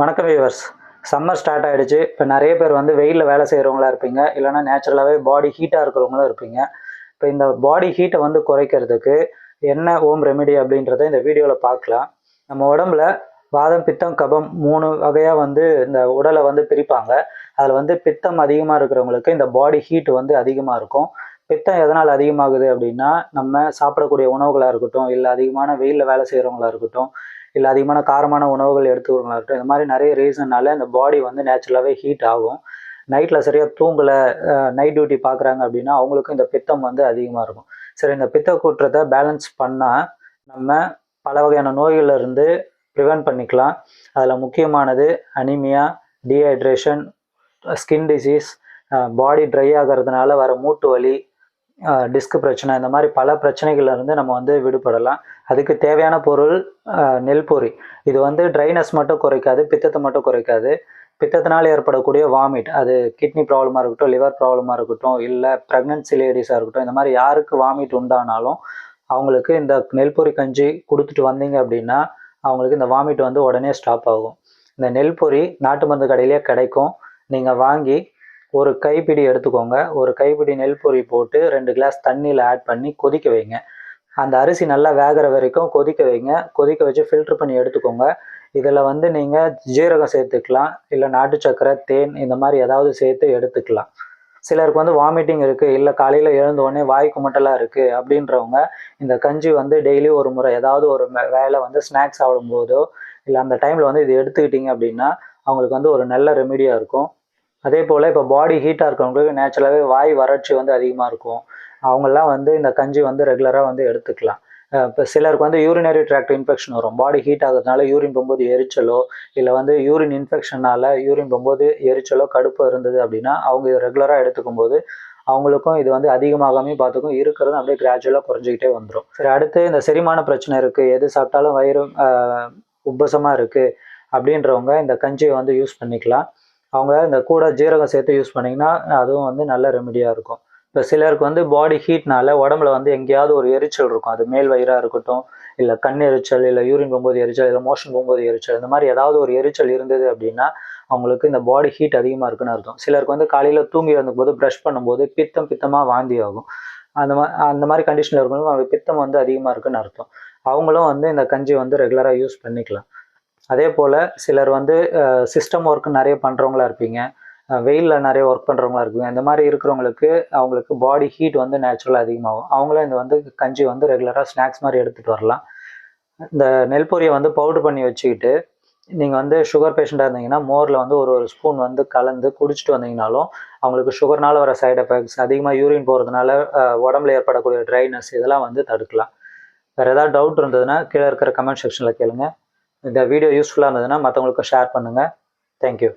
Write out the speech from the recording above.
வணக்கம் viewers summer start ஆகிடுச்சு இப்போ நிறைய பேர் வந்து வெயிலில் வேலை செய்கிறவங்களா இருப்பீங்க. இல்லைன்னா நேச்சுரலாகவே பாடி ஹீட்டாக இருக்கிறவங்களும் இருப்பீங்க. இப்போ இந்த பாடி ஹீட்டை வந்து குறைக்கிறதுக்கு என்ன ஹோம் ரெமெடி அப்படின்றத இந்த வீடியோவில் பார்க்கலாம். நம்ம உடம்புல வாதம் பித்தம் கபம் மூணு வகையாக வந்து இந்த உடலை வந்து பிரிப்பாங்க. அதில் வந்து பித்தம் அதிகமாக இருக்கிறவங்களுக்கு இந்த பாடி ஹீட் வந்து அதிகமாக இருக்கும். பித்தம் எதனால் அதிகமாகுது அப்படின்னா நம்ம சாப்பிடக்கூடிய உணவுகளாக இருக்கட்டும் இல்லை அதிகமான வெயிலில் வேலை செய்கிறவங்களா இருக்கட்டும் இல்லை அதிகமான காரமான உணவுகள் எடுத்துக்கிறவங்களா இருக்கட்டும் இந்த மாதிரி நிறைய ரீசன்னால இந்த பாடி வந்து நேச்சுரலாகவே ஹீட் ஆகும். நைட்டில் சரியாக தூங்கலை நைட் டியூட்டி பார்க்குறாங்க அப்படின்னா அவங்களுக்கும் இந்த பித்தம் வந்து அதிகமாக இருக்கும். சரி இந்த பித்த கூற்றத்தை பேலன்ஸ் பண்ணால் நம்ம பல வகையான நோய்களிலிருந்து ப்ரிவென்ட் பண்ணிக்கலாம். அதில் முக்கியமானது anaemia dehydration skin disease body dry ஆகிறதுனால வர மூட்டு வலி டிஸ்க் பிரச்சனை இந்த மாதிரி பல பிரச்சனைகள்லேருந்து நம்ம வந்து விடுபடலாம். அதுக்கு தேவையான பொருள் நெல் பொறி. இது வந்து ட்ரைனஸ் மட்டும் குறைக்காது பித்தத்தை மட்டும் குறைக்காது. பித்தத்தினால் ஏற்படக்கூடிய வாமிட் அது கிட்னி ப்ராப்ளமாக இருக்கட்டும் லிவர் ப்ராப்ளமாக இருக்கட்டும் இல்லை ப்ரெக்னன்சி லேடிஸாக இருக்கட்டும் இந்த மாதிரி யாருக்கு வாமிட் உண்டானாலும் அவங்களுக்கு இந்த நெல்பொரி கஞ்சி கொடுத்துட்டு வந்தீங்க அப்படின்னா அவங்களுக்கு இந்த வாமிட் வந்து உடனே ஸ்டாப் ஆகும். இந்த நெல்பொரி நாட்டு மருந்து கடையிலே கிடைக்கும். நீங்கள் வாங்கி ஒரு கைப்பிடி எடுத்துக்கோங்க. ஒரு கைப்பிடி நெல் பொறி போட்டு ரெண்டு கிளாஸ் தண்ணியில் ஆட் பண்ணி கொதிக்க வைங்க. அந்த அரிசி நல்லா வேகிற வரைக்கும் கொதிக்க வைங்க. கொதிக்க வச்சு ஃபில்டர் பண்ணி எடுத்துக்கோங்க. இதில் வந்து நீங்கள் ஜீரகம் சேர்த்துக்கலாம். இல்லை நாட்டு சக்கரை தேன் இந்த மாதிரி ஏதாவது சேர்த்து எடுத்துக்கலாம். சிலருக்கு வந்து வாமிட்டிங் இருக்குது இல்லை காலையில் எழுந்த உடனே வாய் குமட்டலாக இருக்குது அப்படின்றவங்க இந்த கஞ்சி வந்து டெய்லி ஒரு முறை ஏதாவது ஒரு வேலை வந்து ஸ்நாக்ஸ் சாப்பிடும்போதோ இல்லை அந்த டைமில் வந்து இது எடுத்துக்கிட்டிங்க அப்படின்னா அவங்களுக்கு வந்து ஒரு நல்ல ரெமிடியாக இருக்கும். அதே போல் இப்போ பாடி ஹீட்டாக இருக்கவங்களுக்கு நேச்சுரலாகவே வாய் வறட்சி வந்து அதிகமாக இருக்கும். அவங்கெல்லாம் வந்து இந்த கஞ்சி வந்து ரெகுலராக வந்து எடுத்துக்கலாம். இப்போ சிலருக்கு வந்து யூரினரி ட்ராக்ட் இன்ஃபெக்ஷன் வரும். பாடி ஹீட் ஆகுறதுனால யூரின் போகும்போது எரிச்சலோ இல்லை வந்து யூரின் இன்ஃபெக்ஷனால யூரின் போகும்போது எரிச்சலோ கடுப்பு இருந்தது அப்படின்னா அவங்க இது ரெகுலராக எடுத்துக்கும் போது அவங்களுக்கும் இது வந்து அதிகமாகாமே பார்த்துக்கும். இருக்கிறது அப்படியே கிராஜுவலாக குறைஞ்சிக்கிட்டே வந்துடும் சரி அடுத்து இந்த செரிமான பிரச்சனை இருக்குது எது சாப்பிட்டாலும் வயிறு உப்பசமாக இருக்குது அப்படின்றவங்க இந்த கஞ்சியை வந்து யூஸ் பண்ணிக்கலாம். அவங்க இந்த கூட ஜீரகம் சேர்த்து யூஸ் பண்ணிங்கன்னா அதுவும் வந்து நல்ல ரெமிடியாக இருக்கும். இப்போ சிலருக்கு வந்து பாடி ஹீட்னால உடம்புல வந்து எங்கேயாவது ஒரு எரிச்சல் இருக்கும். அது மேல் வயிறாக இருக்கட்டும் இல்லை கண் எரிச்சல் இல்லை யூரின் போகும்போது எரிச்சல் இல்லை மோஷன் போகும்போது எரிச்சல் இந்த மாதிரி ஏதாவது ஒரு எரிச்சல் இருந்தது அப்படின்னா அவங்களுக்கு இந்த பாடி ஹீட் அதிகமாக இருக்குன்னு அர்த்தம். சிலருக்கு வந்து காலையில் தூங்கி வந்தபோது ப்ரஷ் பண்ணும்போது பித்தம் பித்தமாக வாந்தி ஆகும். அந்த மாதிரி அந்த மாதிரி கண்டிஷனில் இருக்கும்போது அவங்க பித்தம் வந்து அதிகமாக இருக்குன்னு அர்த்தம். அவங்களும் வந்து இந்த கஞ்சி வந்து ரெகுலராக யூஸ் பண்ணிக்கலாம். அதே போல் சிலர் வந்து சிஸ்டம் ஒர்க் நிறைய பண்ணுறவங்களா இருப்பீங்க. வெயிலில் நிறைய ஒர்க் பண்ணுறவங்களா இருப்பீங்க. இந்த மாதிரி இருக்கிறவங்களுக்கு அவங்களுக்கு பாடி ஹீட் வந்து நேச்சுரலாக அதிகமாகும். அவங்களும் இந்த வந்து கஞ்சி வந்து ரெகுலராக ஸ்நாக்ஸ் மாதிரி எடுத்துகிட்டு வரலாம். இந்த நெல் பொரியை வந்து பவுடர் பண்ணி வச்சுக்கிட்டு நீங்கள் வந்து சுகர் பேஷண்ட்டாக இருந்தீங்கன்னா மோரில் வந்து ஒரு ஒரு ஸ்பூன் வந்து கலந்து குடிச்சிட்டு வந்தீங்கனாலும் அவங்களுக்கு சுகர்னால் வர சைடு எஃபெக்ட்ஸ் அதிகமாக யூரின் போகிறதுனால உடம்புல ஏற்படக்கூடிய ட்ரைனஸ் இதெல்லாம் வந்து தடுக்கலாம். வேறு ஏதாவது டவுட் இருந்ததுன்னா கீழே இருக்கிற கமெண்ட் செக்ஷனில் கேளுங்கள் இந்த வீடியோ யூஸ்ஃபுல்லாக இருந்ததுன்னா மற்றவங்களுக்கு ஷேர் பண்ணுங்கள் தேங்க்யூ